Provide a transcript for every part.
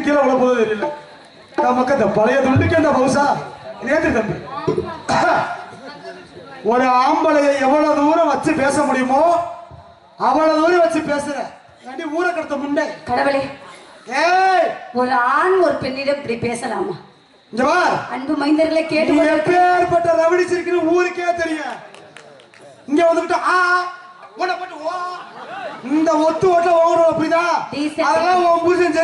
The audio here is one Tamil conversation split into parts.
கீழே விழ போதோ தெரியல. நமக்கு இந்த பழைய துண்டுக்கு இந்த பவுசா? நேற்று தம்பி. ஒரு ஆம்பளையை எவ்வளவு தூரம் வச்சு பேச முடியுமோ அவ்வளவு தூரம் வச்சு பேசுற ஊரை கடத்த முன்னே. கடவுளே. ஏய்! ஒரு ஆண் ஒரு பெண்ணிடம் இப்படி பேசலாமா? இங்க வா. அன்பு மைந்தர்களை கேட்டு நீ ரவடிச்சிருக்குன்னு ஊருக்கே தெரியும். இங்க வந்துகிட்டு ஆ போட்டு ஓ. இந்த ஒத்து ஓட்ட ஓடுறோம் அப்படிதான். அதெல்லாம் உன் புருஷன்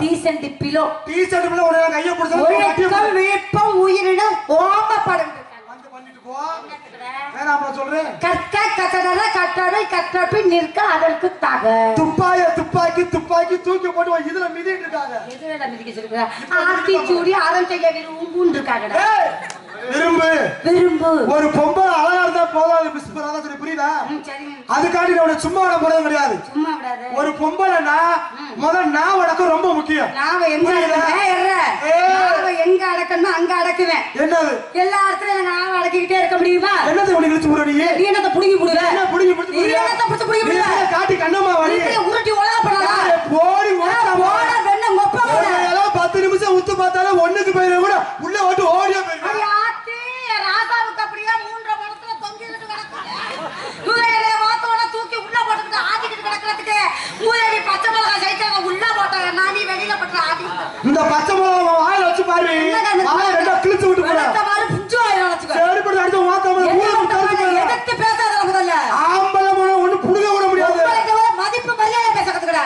டீசென்ட் பிலோ. டீ ஷர்ட் பிள்ளை உடனே கையை பிடிச்சா ஒழுக்கம் விழுப்பம் உயிரினம் ஓமப்படும் வந்து பண்ணிட்டு போ வேணாம் நான் சொல்றேன் கற்க கட்டட கட்டடை கற்றப்பின் நிற்க அதற்கு தக. துப்பாய துப்பாக்கி துப்பாக்கி தூக்கி போட்டு இதுல மிதிட்டு இருக்காங்க. எதுல மிதிக்க சொல்லுங்க? ஆத்தி சூடி அறம் செய்ய விரும்புன்னு ஏய், விரும்பு. விரும்பு. ஒரு பொம்பளை அழகா இருந்தா போதாது மிஸ் புரியுதா? அதுக்காண்டி நான் சும்மா விட போறது கிடையாது. சும்மா விடாத. ஒரு பொம்பளைனா முதல் நான் வடக்கம் ரொம்ப முக்கியம். நாம எங்க எங்க அடக்கணும் அங்க அடக்குவேன். என்னது? எல்லா இடத்துலயும் அடக்கிக்கிட்டே இருக்க முடியுமா? என்னது உனக்கு இழுத்து போற நீ என்னத்த புடுங்கி புடுவ என்ன புடிங்கி புடிச்சு நீ புடியா? என்னத்த புடிச்சு புடுங்கி நீ புடுவ என்ன காட்டி கண்ணம்மா வழி நீ உருட்டி உலக பண்ணலாம் யாரு போடி ஓட்டாமா போட வெண்ண மொப்ப போட எல்லாம் பத்து நிமிஷம் உத்து பார்த்தாலும் ஒண்ணுக்கு போயிட கூட உள்ள ஓட்டு ஓடியா போயிருக்கா அடி ஆத்தி, என் ராசாவுக்கு அப்படியே மூன்றரை முழத்துல தொங்கிக்கிட்டு கிடக்குது. மூதேவியை பார்த்தோன்னே தூக்கி உள்ள போட்டுக்கிட்டு ஆட்டிக்கிட்டு கிடக்கிறதுக்கு, மூதேவி பச்சை மிளகாய் சைக்கிளை உள்ள போட்டாங்க. நான் நீ வெளியில போட்டு ஆட்டிக்கிட்டு இருக்க. இந்த பச்சை மிளகா வாயில வச்சு பாரு என்னடா இந்த வாயை ரெண்டா கிழிச்சு விட்டு போற அடுத்த வாரம் புஞ்சு வாயில வச்சுக்கோ. சரிப்பட்டு அடுத்த வாக்காம என்ன ஊருக்கு பண்ற தடுத்து மாதிரி போயிடலாம். எதிர்த்து பேசாதடா முதல்ல. ஆம்பளை மனம் ஒண்ணு புடுங்க விட முடியாது உங்களுக்கு ஒரு மதிப்பு மரியாதை பேச கத்துக்கடா.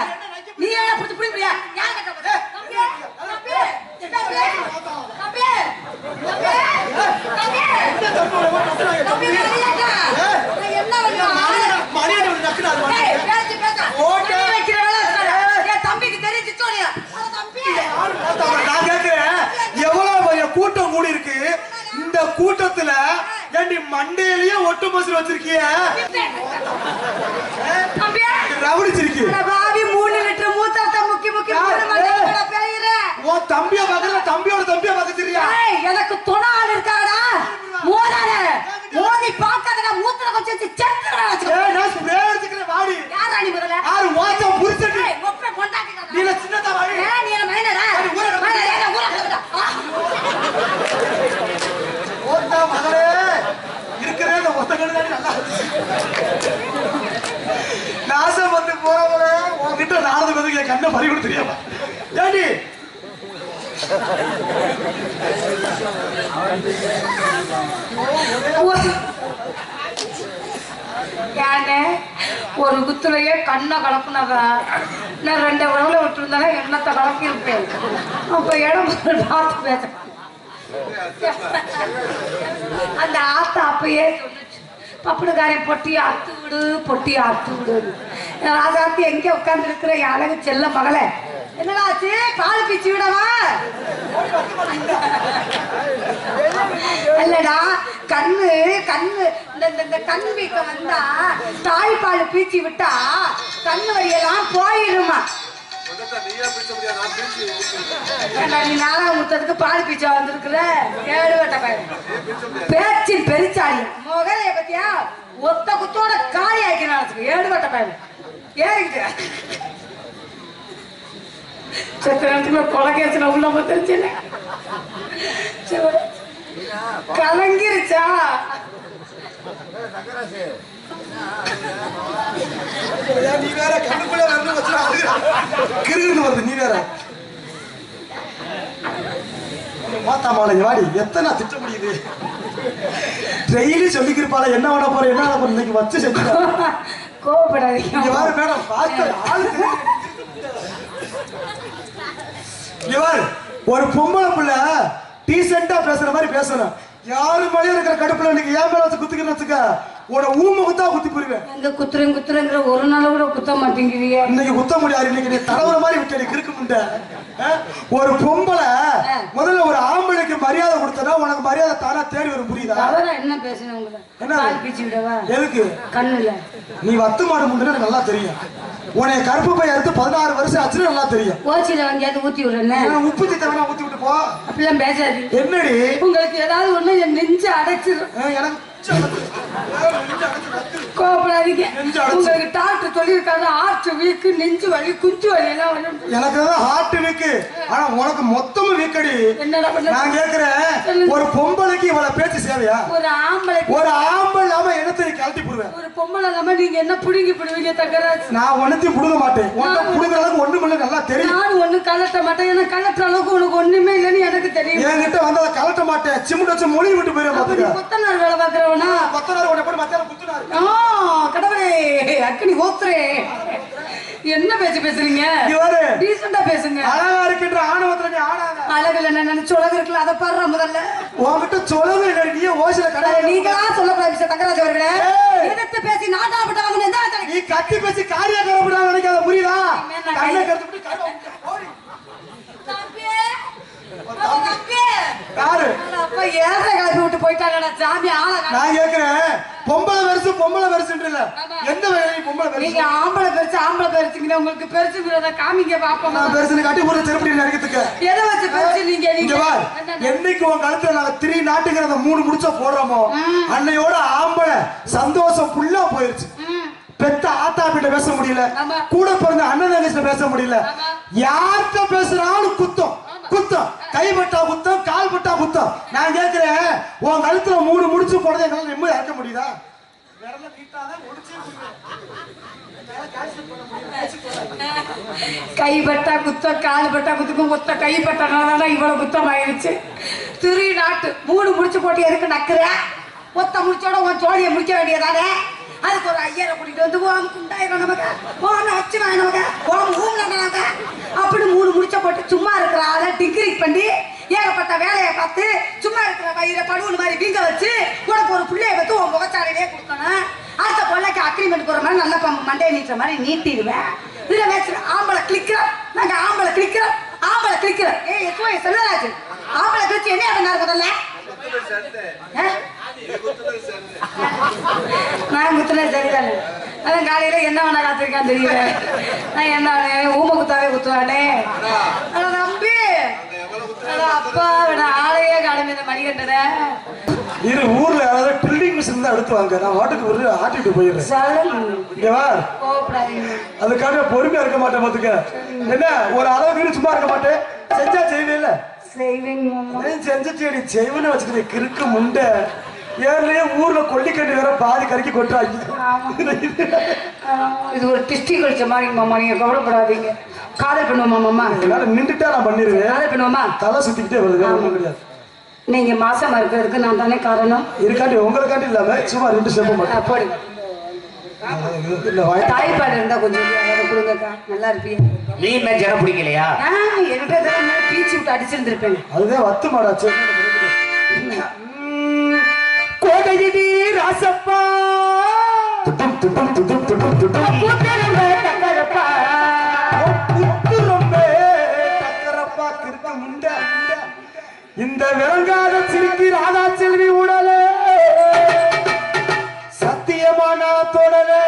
நீ என்ன புடிச்சு புடி முடியா? யார் கேட்ட போது? தம்பி, தம்பி, தம்பி, தம்பி, தம்பி, தம்பி, மரியாதை. நான் என்ன பண்ணுவேன்? மரியாதை விட்டு டக்குனு அது ஏய், வந்து. பேச்சு, பேச்சு. ஓட்டு. தம்பி வைக்கிற வேலை இருக்காது. என் தம்பிக்கு தெரிஞ்சு சோழியா. அட தம்பி. நான் கேக்குறேன் எவ்வளவு பெரிய கூட்டம் கூடி இருக்கு இந்த கூட்டத்துல ஏண்டி ஒட்டு மசூர் வச்சிருக்கிய. ரவுடிச்சிருக்கு பாவி, மூணு லிட்டர் மூத்தத்தை முக்கி முக்கி. உன் தம்பிய பாக்கல தம்பியோட தம்பிய பாக்கச்சிரியா ஏய், எனக்கு துணை ஆள் இருக்காடா மோதாத மோதி பார்க்காதடா மூத்திர கொஞ்சம் வச்சு செத்துடா ஏய் நான் ஸ்ப்ரே அடிச்சுக்கிறேன் வாடி யார் ராணி முதல்ல யாரு வாச்சா புரிச்சட்டி ஏய், ஒப்பனை கொண்டாட்டிடா. நீ என்ன சின்னதா வாடி ஏய், நீ என்ன மைனரா? அடி, ஊரை கட்டு. மைனர், ஏய், ஊரை கட்டுடா. ஆ. ஓட்டா மகளே இருக்கிறே இந்த ஒத்த கண்ணு தாண்டி நல்லா நாசம் வந்து போறவர உன்கிட்ட என்ன பறி கூட தெரியாம ஏண்டி? ஒரு- குத்துலயே கண்ணை கலப்புனதான் நான் ரெண்டு உறவுல விட்டுருந்தாலே எண்ணத்தை கலக்கி இருப்பேன் அப்ப இடம் பார்த்து பேச அந்த ஆத்தா அப்பயே சொல்லுச்சு பப்புடுக்காரன் பொட்டி அறுத்து விடு பொட்டி அறுத்து விடு ராஜாத்தி எங்க உட்கார்ந்து இருக்கிற என் அழகு செல்ல மகள? என்னடா ஆச்சு? கால் பிச்சு விடவா? இல்லடா கண்ணு கண்ணு இந்த இந்த- கண் வீக்கம் வந்தா தாய்ப்பால் பீச்சி விட்டா கண்ணு வழியெல்லாம் போயிருமா? முத்தத்துக்கு பால் பீச்சா வந்திருக்குற? ஏழு பேச்சின் பெருச்சாளி முகலைய பத்தியா? ஒத்த குத்தோட காலி ஆக்கினாச்சுக்கு ஏழு வட்ட பையன் ஏறிக்கிட்டு செத்த நேரத்துக்குள்ள கொலை கேசுல உள்ள வந்துருச்சு கலங்கிருச்சா நீ வேற கண்ணுக்குள்ள வந்து வச்சு வருது நீ வேற. மாத்தா மாலை வாடி எத்தனை திட்ட முடியுது? டெய்லி சொல்லிக்கிருப்பாள என்ன பண்ண போற என்ன பண்ண போற இன்னைக்கு வச்சு செஞ்சு கோவப்படாதீங்க. பாரு மேடம் பார்க்க ஆளு. பாரு ஒரு பொம்பளை புள்ள டீசெண்டா பேசுற மாதிரி பேசணும். யாரு மேலயும் இருக்கிற கடுப்புல நீங்க ஏன் மேல குத்துக்கிறேன்னு வச்சுக்க? உன ஊம குத்தா குத்தி போயிருவேன் எங்க குத்துறேன் குத்துறேங்கிற ஒரு நாள் கூட குத்த மாட்டேங்கிறீங்க. இன்னைக்கு குத்த முடியாது இன்னைக்கு நீ தலைவர மாதிரி விட்டு எனக்கு இருக்கு? ஒரு பொம்பளை முதல்ல ஒரு ஆம்பளைக்கு மரியாதை கொடுத்தனா உனக்கு மரியாதை தானா தேடி வரும் புரியுதா? என்ன பேசுன உங்களை? என்ன? பீச்சு விடவா? எதுக்கு? கண்ணுல. நீ வத்து மாடு முண்டுன்னு எனக்கு நல்லா தெரியும். உன்னை கருப்பு பை எடுத்து பதினாறு வருஷம் ஆச்சுன்னு நல்லா தெரியும். ஓச்சில வாங்கியாவது ஊத்தி விடுறேன்னு. ஏன்னா உப்பு தீத்த வேணா ஊத்தி விட்டு போ. அப்படிலாம் பேசாதீங்க. என்னடி? உங்களுக்கு ஏதாவது ஒண்ணு என் நெஞ்ச அடைச்சிடும் எனக்கு நெஞ்சு அடைச்சு. ஆ, நெஞ்சு அடைச்சு ரத்து. அடைச்சு. உங்களுக்கு டாக்டர் சொல்லியிருக்காரு நெஞ்சு வலி குஞ்சு வலி எல்லாம் வரும் எனக்கு ஹார்ட் ஆனா உனக்கு மொத்தமும் வீக்கடி என்னடா நான் கேக்குறேன் ஒரு பொம்பளைக்கு இவ்வளவு பேச்சு சேவையா? ஒரு ஆம்பளை ஒரு ஆம்பள் இல்லாம கழட்டி போடுவேன்? ஒரு பொம்பளை இல்லாம நீங்க என்ன புடுங்கி பிடுவீங்க தக்கராஜ் நான் ஒன்னத்தையும் புடுங்க மாட்டேன். உன்னை புடுங்குற அளவுக்கு ஒண்ணு பண்ண நல்லா தெரியும். நானும் ஒண்ணு கலட்ட மாட்டேன். ஏன்னா கலட்டுற அளவுக்கு உனக்கு ஒண்ணுமே இல்லைன்னு எனக்கு தெரியும். என்கிட்ட வந்து அதை மாட்டேன். சிமெண்ட் வச்சு மொழி விட்டு போயிட அப்ப நீ பாத்துக்க. கொத்தனார் வேலை பாக்குறவனா பத்தனாறு உன்னை போட்டு மத்தியானம் குத்துனாரு. கடவுளே. அக்கனி ஓத்துறே என்ன பேச்சு பேசுறீங்க? டீசெண்டா பேசுங்க. அழகா இருக்கின்ற ஆணவத்துல நீ ஆடாத அழகுல என்ன உலகம் இருக்குல்ல அதை பாடுற முதல்ல. உன்கிட்ட சொல்லவே இல்லை நீ ஓசில அதை கடை நீங்களா சொல்லக்கூடாது மிஸ்டர் தங்கராஜ் அவர்களே. எதிர்த்து பேசி எந்த ஆட்சி- நீ கத்தி பேசி காரியா கரப்படா நினைக்காத புரியுதா? இனிமே நான் கண்ணை கருத்து கண்ணை ஓடி. தம்பி, அவன் தம்பி. யாரு? அப்பா ஏழரை கிளப்பி விட்டு போயிட்டாங்கடா. சாமி ஆளை. நான் கேக்குறேன். பொம்பளை வருஷம் பொம்பளை இல்ல எந்த வேலையும் பொம்பளை நீங்க வருஷம் ஆம்பளை பெருசு ஆம்பளை பெருசுங்கிற உங்களுக்கு பெருசுங்கிறத காமிங்க பாப்போம். நான் பெருசு கட்டி போற செருப்படி நடிக்கிறதுக்கு எதை வச்சு பெருசு நீங்க நீங்க? என்னென்ன? என்னைக்கு உன் கழுத்துல நாங்க திரி நாட்டுங்கிறத மூணு முடிச்சா போடுறோமோ அன்னையோட ஆம்பளை சந்தோஷம் ஃபுல்லா போயிருச்சு. பெத்த ஆத்தா கிட்ட பேச முடியல. கூட பிறந்த அண்ணன் தங்கச்சிட்ட பேச முடியல. யார்கிட்ட பேசுறாலும் குத்தம். குத்தம். கைப்பட்டா குத்தம் கால் பட்டா குத்தம். நான் கேட்கிறேன் உன் கழுத்துல மூணு முடிச்சு போடுறது என்னால நிம்மதி இறக்க முடியுதா? விரல நீட்டாதான் முடிச்சே கைப்பட்டா குத்தம் கால் பட்டா குத்துக்கும் ஒத்த கை இவ்வளவு குத்தம் ஆயிருச்சு திரு நாட்டு மூணு முடிச்சு போட்டு எதுக்கு நக்குற? ஒத்த முடிச்சோட உன் சோழியை முடிக்க வேண்டியதானே? அதுக்கு ஒரு ஐயரை கூட்டிட்டு வந்து ஓம் குண்டாயிரம் நமக்கு ஓம் நச்சுவாய் நமக்கு ஓம் ஊம் நமக்கு அப்படி மூணு முடிச்ச போட்டு சும்மா இருக்கிற ஆளை டிகிரி பண்ணி ஏகப்பட்ட வேலையை பார்த்து சும்மா இருக்கிற வயிறை படுவல் மாதிரி வீங்க வச்சு உனக்கு ஒரு பிள்ளைய பத்து உன் முகச்சாலையிலே கொடுக்கணும். அடுத்த பொண்ணைக்கு அக்ரிமெண்ட் போற மாதிரி நல்ல பம்பு மண்டையை நீட்டுற மாதிரி நீட்டிடுவேன். இதுல வச்சு ஆம்பளை கிளிக்கிறோம் நாங்க ஆம்பளை கிளிக்கிறோம் ஆம்பளை கிளிக்கிறோம் ஏய் எப்போ செல்வராஜ் ஆம்பளை கிழிச்சு என்ன பண்ணாரு முதல்ல? ஆ? நான் குத்துனேன் சரிதானே. அதான் காலையில என்ன வேணா காத்திருக்கான் தெரியல. நான் என்ன ஊமை குத்தாவே குத்துவானே. நம்பி அப்பா நான் ஆளையே காலமே இந்த மணிகண்டன. இரு ஊர்ல யாராவது ட்ரில்லிங் மிஷின் தான் எடுத்து வாங்க நான் வாட்டுக்கு ஒரு ஆட்டிட்டு போயிடுறேன். அதுக்காக பொறுமையா இருக்க மாட்டேன் பாத்துக்க. என்ன ஒரு அளவுக்கு சும்மா இருக்க மாட்டேன்? செஞ்சா செய்வே இல்ல செய்வீங்க மாமா. செஞ்சுட்டு செய்வன வச்சுக்கிறேன் கிறுக்கு முண்டை. ஏர்லயே ஊர்ல கொல்லிக்கண்டு வேற பாதி கறிக்கு கொட்டுறாங்க. இது ஒரு டிஸ்டி கழிச்ச மாதிரி மாமா நீங்க கவலைப்படாதீங்க. காதல் பண்ணுவோமா மாமா? என்னால நின்றுட்டா நான் பண்ணிருவேன். காதல் பண்ணுவோமா? தலை சுத்திக்கிட்டே வருது ஒண்ணும் கிடையாது. நீங்க மாசமா இருக்கிறதுக்கு நான் தானே காரணம்? இருக்காண்டி உங்களுக்காண்டி இல்லாம சும்மா ரெண்டு ஸ்டெப் மட்டும். போடு. தாய்ப்பாடு இருந்தா கொஞ்சம் கொடுங்கக்கா நல்லா இருப்பீங்க நீ என்ன ஜனம் பிடிக்கலையா? நான் பீச்சு விட்டு அடிச்சிருந்திருப்பேன். அதுதான் வத்து மாடாச்சு முண்டை இந்த விளங்காத சிரிக்கி ராதா செல்வி உடலே. சத்தியமான தொடலே.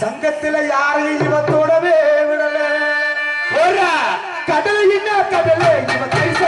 சங்கத்துல யாரையும் இவ தொடவே விடல. கடலை என்ன கடலே? இவ கைச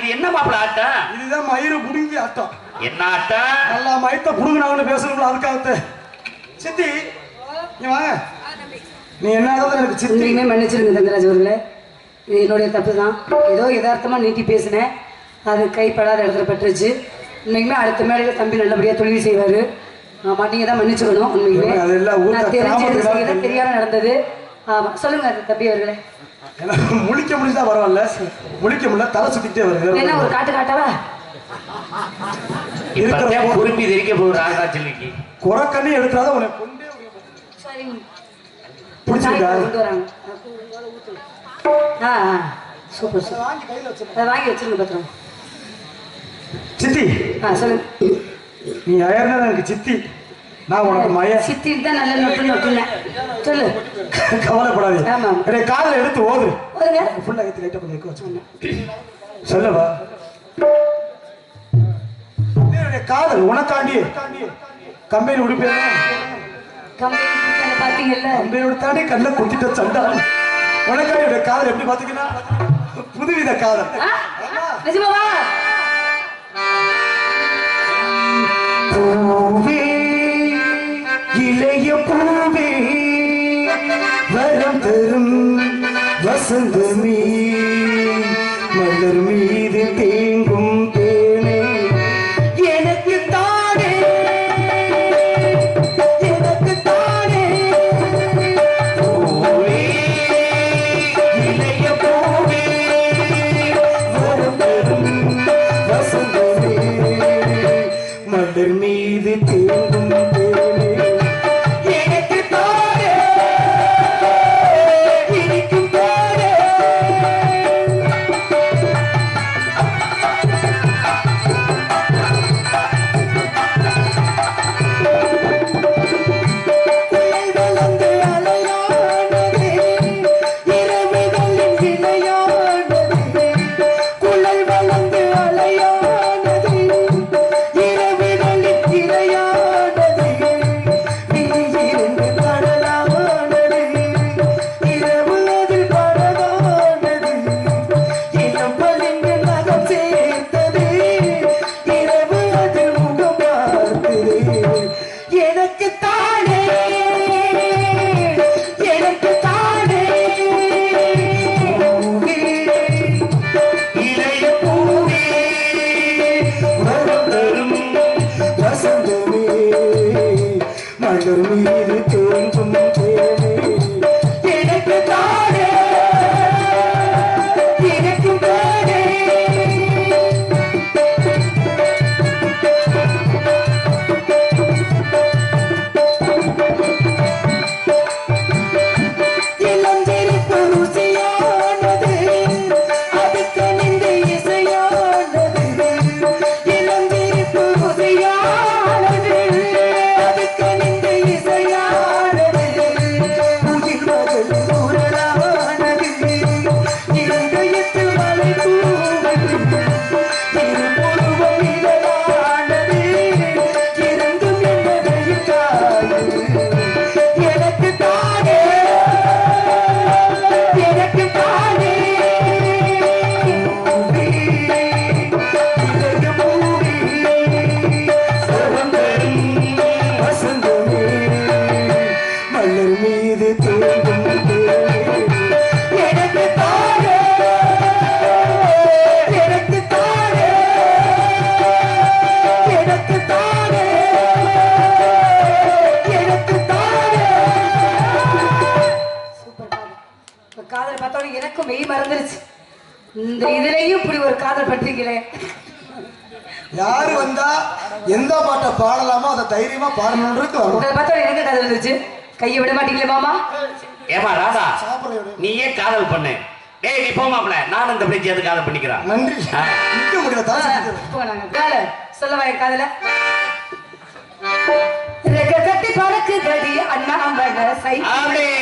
இது என்ன மாப்பிள ஆட்டம்? இதுதான் மயிறு புடுங்கி ஆட்டம். என்ன ஆட்டம்? நல்லா மயத்த புடுங்கினவனு பேசணும்ல அதுக்காகத்த சித்தி நீ வாங்க நீ என்ன எனக்கு சித்தி? உண்மையுமே மன்னிச்சிருங்க தங்கராஜ் அவர்களே. இது என்னுடைய தப்பு தான் ஏதோ யதார்த்தமா நீட்டி பேசினேன். அது கைப்படாத இடத்துல பட்டுருச்சு. உண்மைக்குமே அடுத்த மேடையில தம்பி நல்லபடியா தொழில் செய்வாரு. ஆமா நீங்க தான் மன்னிச்சுக்கணும் உண்மைக்குமே நான் தெரிஞ்சு கிராமத்துல எதுவும் செய்யல, தெரியாம நடந்தது. ஆமா சொல்லுங்க தம்பி அவர்களே. எனக்கு முழிக்க முடிஞ்சா பரவாயில்ல. முழிக்க முடியல தலை சுத்திக்கிட்டே வருது. என்ன ஒரு காட்டு காட்டவா? இப்பதான் குருப்பி தெரிக்க போகுது ராஜாச்சலிக்கு குறக்கண்ணி எடுத்தாதான் உனக்கு கொண்டே பிடிச்சிருக்கா சூப்பர் சூப்பர். வாங்கி வச்சிருங்க பத்திரம். சித்தி. ஆ சொல்லுங்க. நீ அயர்னா எனக்கு சித்தி? நான் உனக்கு மய சித்தி தான் நல்ல நொட்டு நொட்டுனேன். சொல்லு. கவலைப்படாதே. என்னை காலில் எடுத்து ஓது. ஃபுல்லாக எடுத்து லைட்டாக கொஞ்சம் எக்க வச்சு சொல்லவா? காதல் உனக்காண்டி. கம்பெனி உடுப்பேன் பாத்தீங்கல்ல கம்பெனி உடுத்தாண்டி கண்ணில் குத்திட்ட சண்டா உனக்காண்டி என்னுடைய காதல் எப்படி பார்த்தீங்கன்னா புதுவித காதல்? நிஜமாவா? வசந்தமே மலர் மீது தேங்கும் இப்படி ஒரு காதல் பண்றீங்களே யாரு வந்தா எந்த பாட்டை பாடலாமோ அதை தைரியமா உங்களை பார்த்தோன்னே எனக்கு காதல் வந்துருச்சு? கையை விட மாட்டீங்களே மாமா? ஏமா ராதா நீயே காதல் பண்ணு? டேய் நீ போமாப்ல நானும் இந்த பிள்ளைக்கு சேர்த்து காதல் பண்ணிக்கிறேன். நன்றி. நிக்க முடியல தலை சுத்திட்டு. போனாங்க கால சொல்லவா என் காதல? ரெக்க கட்டி பறக்குதடி அண்ணா அம்பன சை அப்படியே.